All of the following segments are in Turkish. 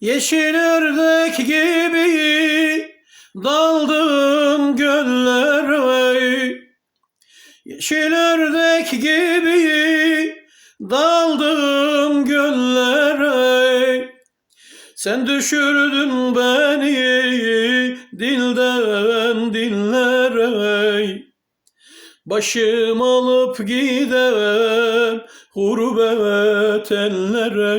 Yeşil ördek gibi daldım göllere. Yeşil ördek gibi daldım göllere. Sen düşürdün beni dilden dillere. Başım alıp giden gurbet ellere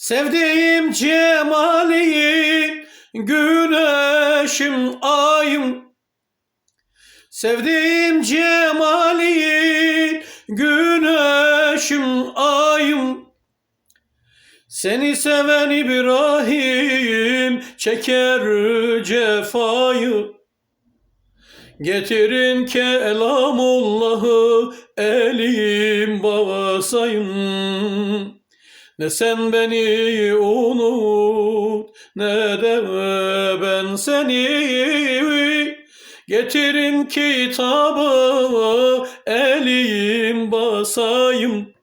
Sevdiğim cemali güneşim ayım. Sevdiğim cemali güneşim ayım. Seni seven İbrahim çeker cefayı. Getirin kelamullahı elim basayım ne sen beni unut ne de ben seni Getirin kitabı elim basayım.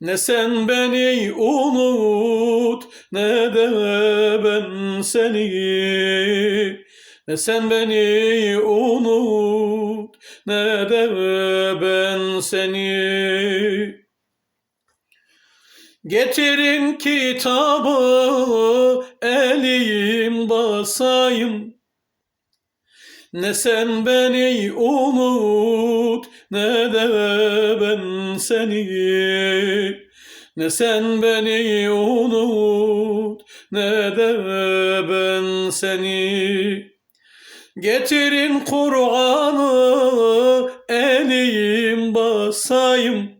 Ne sen beni unut ne de ben seni. Ne sen beni unut ne de ben seni Getirin kitabı elim basayım. Ne sen beni unut ne de ben seni. Ne sen beni unut ne de ben seni. Getirin Kur'an'ı elim basayım